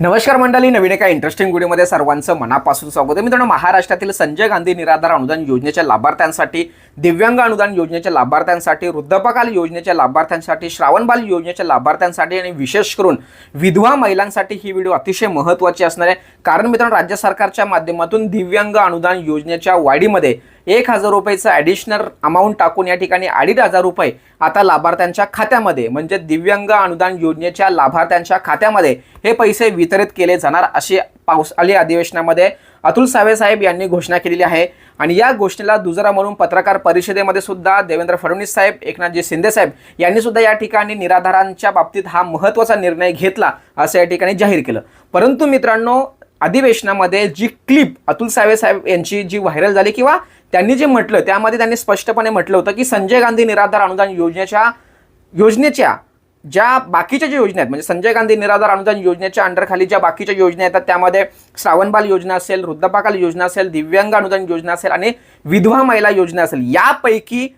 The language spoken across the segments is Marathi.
नमस्कार मंडळी नवीन एका इंटरेस्टिंग व्हिडिओमध्ये सर्वांचं मनापासून स्वागत आहे. मित्रांनो महाराष्ट्रातील संजय गांधी निराधार अनुदान योजनेच्या लाभार्थ्यांसाठी दिव्यांग अनुदान योजनेच्या लाभार्थ्यांसाठी वृद्धपकाल योजनेच्या लाभार्थ्यांसाठी श्रावणबाल योजनेच्या लाभार्थ्यांसाठी आणि विशेष करून विधवा महिलांसाठी ही व्हिडिओ अतिशय महत्त्वाची असणार आहे. कारण मित्रांनो राज्य सरकारच्या माध्यमातून दिव्यांग अनुदान योजनेच्या वाढीमध्ये एक हजार रुपयेचं ॲडिशनल अमाऊंट टाकून या ठिकाणी अडीच हजार रुपये आता लाभार्थ्यांच्या खात्यामध्ये म्हणजे दिव्यांग अनुदान योजनेच्या लाभार्थ्यांच्या खात्यामध्ये हे पैसे वितरित केले जाणार अशी पावसाळी अधिवेशनामध्ये अतुल सावे साहेब यांनी घोषणा केलेली आहे. आणि या घोषणेला दुजरा म्हणून पत्रकार परिषदेमध्ये सुद्धा देवेंद्र फडणवीस साहेब एकनाथजी शिंदे साहेब यांनी सुद्धा या ठिकाणी निराधारांच्या बाबतीत हा महत्त्वाचा निर्णय घेतला असं या ठिकाणी जाहीर केलं. परंतु मित्रांनो अधिवेशनामध्ये जी क्लिप अतुल सावे साहेब यांची जी व्हायरल झाली किंवा त्यांनी जे म्हटलं त्यामध्ये त्यांनी स्पष्टपणे म्हटलं होतं की संजय गांधी निराधार अनुदान योजनेच्या योजनेच्या ज्या बाकीच्या ज्या योजना आहेत म्हणजे संजय गांधी निराधार अनुदान योजनेच्या अंडरखाली ज्या बाकीच्या योजना येतात त्यामध्ये श्रावणबाल योजना असेल वृद्धापाकाल योजना असेल दिव्यांग अनुदान योजना असेल आणि विधवा महिला योजना असेल यापैकी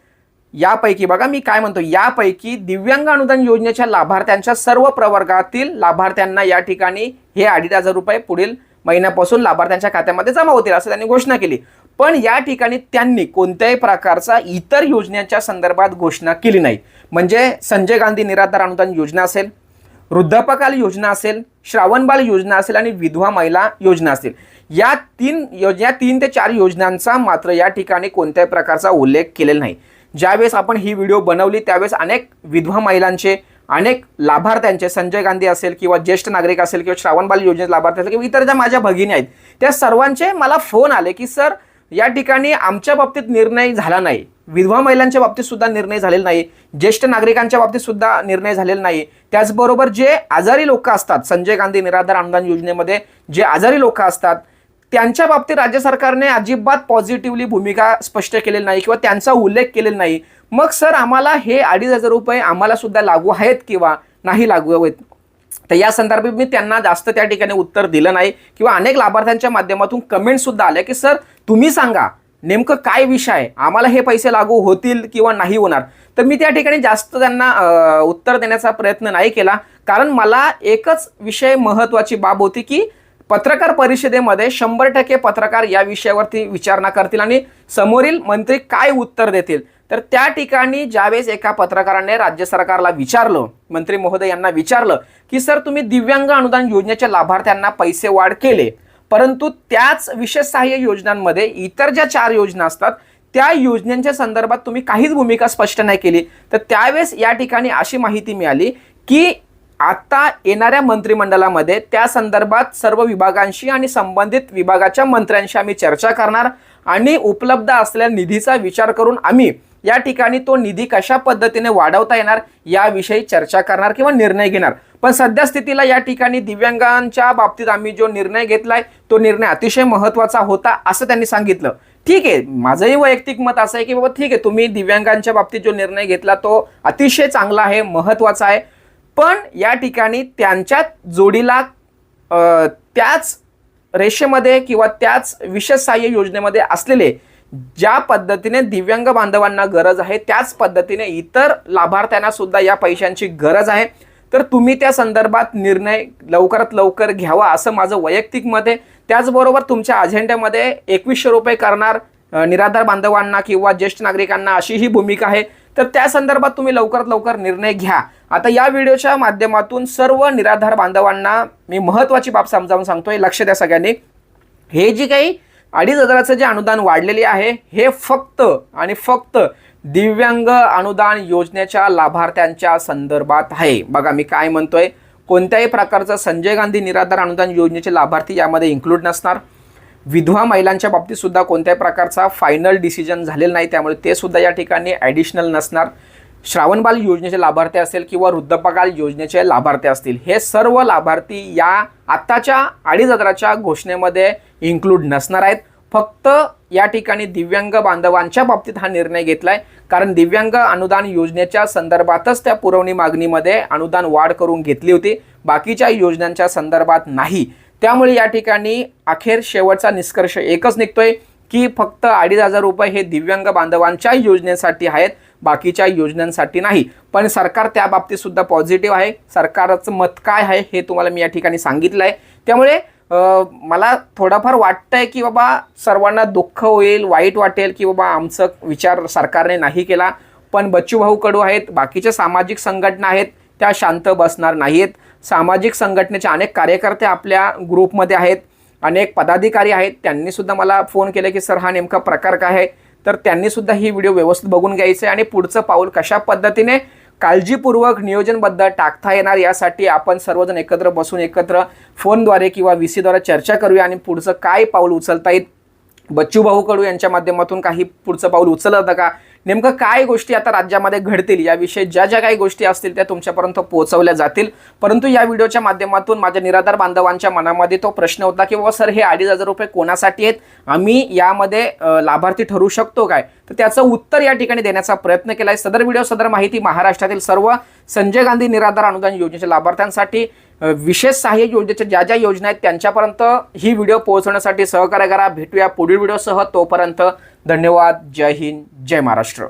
यापैकी बघा मी काय म्हणतो यापैकी दिव्यांग अनुदान योजनेच्या लाभार्थ्यांच्या सर्व प्रवर्गातील लाभार्थ्यांना या ठिकाणी हे अडीच हजार रुपये पुढील महिन्यापासून लाभार्थ्यांच्या खात्यामध्ये जमा होतील असं त्यांनी घोषणा केली. पण या ठिकाणी त्यांनी कोणत्याही प्रकारचा इतर योजनेच्या संदर्भात घोषणा केली नाही. म्हणजे संजय गांधी निराधार अनुदान योजना असेल वृद्धापकाल योजना असेल श्रावणबाल योजना असेल आणि विधवा महिला योजना असेल. या तीन योज या तीन ते चार योजनांचा मात्र या ठिकाणी कोणत्याही प्रकारचा उल्लेख केलेला नाही. ज्यावेळेस आपण ही व्हिडिओ बनवली त्यावेळेस अनेक विधवा महिलांचे अनेक लाभार्थ्यांचे संजय गांधी असेल किंवा ज्येष्ठ नागरिक असेल किंवा श्रावणबाल योजनेत लाभार्थी असेल किंवा इतर ज्या माझ्या भगिनी आहेत त्या सर्वांचे मला फोन आले की सर या ठिकाणी आमच्या बाबतीत निर्णय झाला नाही. विधवा महिलांच्या बाबतीत सुद्धा निर्णय झालेला नाही. ज्येष्ठ नागरिकांच्या बाबतीत सुद्धा निर्णय झालेला नाही. त्याचबरोबर जे आजारी लोक असतात संजय गांधी निराधार अनुदान योजनेमध्ये जे आजारी लोक असतात त्यांच्या बाबतीत राज्य सरकारने अजिबात पॉझिटिव्हली भूमिका स्पष्ट केलेली नाही किंवा त्यांचा उल्लेख केलेला नाही. मग सर आम्हाला हे अडीच हजार रुपये आम्हाला सुद्धा लागू आहेत किंवा नाही लागू आहेत? तर या संदर्भात मी त्यांना जास्त त्या ठिकाणी उत्तर दिलं नाही किंवा अनेक लाभार्थ्यांच्या माध्यमातून कमेंटसुद्धा आल्या की सर तुम्ही सांगा नेमकं काय विषय आहे? आम्हाला हे पैसे लागू होतील किंवा नाही होणार? तर मी त्या ठिकाणी जास्त त्यांना उत्तर देण्याचा प्रयत्न नाही केला. कारण मला एकच विषय महत्त्वाची बाब होती की पत्रकार परिषदेमध्ये शंभर टक्के पत्रकार या विषयावरती विचारणा करतील आणि समोरील मंत्री काय उत्तर देतील? तर त्या ठिकाणी ज्यावेळेस एका पत्रकाराने राज्य सरकारला विचारलं मंत्री महोदय यांना विचारलं की सर तुम्ही दिव्यांग अनुदान योजनेच्या लाभार्थ्यांना पैसे वाढ केले परंतु त्याच विशेष सहाय्य योजनांमध्ये इतर ज्या चार योजना असतात त्या योजनांच्या संदर्भात तुम्ही काहीच भूमिका स्पष्ट नाही केली. तर त्यावेळेस या ठिकाणी अशी माहिती मिळाली की आता येणाऱ्या मंत्रिमंडळामध्ये त्या संदर्भात सर्व विभागांशी आणि संबंधित विभागाच्या मंत्र्यांशी आम्ही चर्चा करणार आणि उपलब्ध असलेल्या निधीचा विचार करून आम्ही या ठिकाणी तो निधी कशा पद्धतीने वाढवता येणार याविषयी चर्चा करणार किंवा निर्णय घेणार. पण सध्या स्थितीला या ठिकाणी दिव्यांगांच्या बाबतीत आम्ही जो निर्णय घेतलाय तो निर्णय अतिशय महत्त्वाचा होता असं त्यांनी सांगितलं. ठीक आहे माझंही वैयक्तिक मत असं आहे की बाबा ठीक आहे तुम्ही दिव्यांगांच्या बाबतीत जो निर्णय घेतला तो अतिशय चांगला आहे महत्त्वाचा आहे. पण या ठिकाणी त्यांच्या जोडीला त्याच रेषेमध्ये किंवा त्याच विशेष सहाय्य योजनेमध्ये असलेले ज्या पद्धतीने दिव्यांग बांधवांना गरज आहे त्याच पद्धतीने इतर लाभार्थ्यांना सुद्धा या पैशांची गरज आहे. तर तुम्ही त्या संदर्भात निर्णय लवकरात लवकर घ्यावा असं माझं वैयक्तिक मत आहे. त्याचबरोबर तुमच्या अजेंड्यामध्ये एकवीसशे रुपये करणार निराधार बांधवांना किंवा ज्येष्ठ नागरिकांना अशी ही भूमिका आहे. तर त्या संदर्भात तुम्ही लवकरात लवकर निर्णय घ्या. आता या व्हिडिओच्या माध्यमातून सर्व निराधार बांधवांना मी महत्त्वाची बाब समजावून सांगतोय. लक्ष द्या सगळ्यांनी. हे जी काही अडीच हजाराचं जे अनुदान वाढलेले आहे हे फक्त आणि फक्त दिव्यांग अनुदान योजनेच्या लाभार्थ्यांच्या संदर्भात आहे. बघा मी काय म्हणतोय? कोणत्याही प्रकारचं संजय गांधी निराधार अनुदान योजनेचे लाभार्थी यामध्ये इन्क्लूड नसणार. विधवा महिलांच्या बाबतीत सुद्धा कोणत्याही प्रकारचा फायनल डिसिजन झालेला नाही त्यामुळे ते सुद्धा या ठिकाणी ॲडिशनल नसणार. श्रावणबाल योजनेचे लाभार्थी असेल किंवा वृद्धपकाल योजनेचे लाभार्थी असतील हे सर्व लाभार्थी या आत्ताच्या अडीच हजाराच्या घोषणेमध्ये इन्क्लूड नसणार आहेत. फक्त या ठिकाणी दिव्यांग बांधवांच्या बाबतीत हा निर्णय घेतला आहे कारण दिव्यांग अनुदान योजनेच्या संदर्भातच त्या पुरवणी मागणीमध्ये अनुदान वाढ करून घेतली होती. बाकीच्या योजनांच्या संदर्भात नाही. त्यामुळे या ठिकाणी अखेर शेवटचा निष्कर्ष एकच निघतोय. की फक्त अडीच हजार रुपये हे दिव्यांग बांधवांच्या योजनेसाठी आहेत बाकीच्या योजनांसाठी नाही. पण सरकार त्या बाबतीत सुद्धा पॉझिटिव्ह आहे. सरकारचं मत काय आहे हे तुम्हाला मी या ठिकाणी सांगितलं आहे. त्यामुळे मला थोडंफार वाटतंय की बाबा सर्वांना दुःख होईल वाईट वाटेल की बाबा आमचं विचार सरकारने नाही केला. पण बच्चूभाऊ कडू आहेत बाकीच्या सामाजिक संघटना आहेत त्या शांत बसणार नाहीत सामाजिक संघटनेचे अनेक कार्यकर्ते आपल्या ग्रुपमध्ये आहेत. अनेक पदाधिकारी आहेत. त्यांनी सुद्धा मला फोन केले की सर हा नेमका प्रकार काय आहे? तर त्यांनी सुद्धा ही व्हिडिओ व्यवस्थित बघून घ्यायचे आणि पुढचं पाऊल कशा पद्धतीने काळजीपूर्वक नियोजनबद्ध टाकता येणार यासाठी आपण सर्वजण एकत्र बसून एकत्र फोनद्वारे किंवा व्ही सीद्वारे चर्चा करूया आणि पुढचं काय पाऊल उचलता येईल. बच्चू भाऊ कडू यांच्या माध्यमातून काही पुढचं पाऊल उचललं होतं का? नेमकं काय गोष्टी आता राज्यामध्ये घडतील? याविषयी ज्या ज्या काही गोष्टी असतील त्या तुमच्यापर्यंत पोहोचवल्या जातील. परंतु या व्हिडिओच्या माध्यमातून माझ्या निराधार बांधवांच्या मनामध्ये तो प्रश्न होता की बाबा सर हे अडीच हजार रुपये कोणासाठी आहेत? आम्ही यामध्ये लाभार्थी ठरू शकतो काय? तर त्याचं उत्तर या ठिकाणी देण्याचा प्रयत्न केला आहे सदर व्हिडिओ सदर माहिती महाराष्ट्रातील सर्व संजय गांधी निराधार अनुदान योजनेच्या लाभार्थ्यांसाठी विशेष सहाय्य योजनेच्या ज्या ज्या योजना आहेत त्यांच्यापर्यंत ही व्हिडिओ पोहोचवण्यासाठी सहकार्य करा. भेटूया पुढील व्हिडिओसह. तोपर्यंत धन्यवाद. जय हिंद. जय महाराष्ट्र.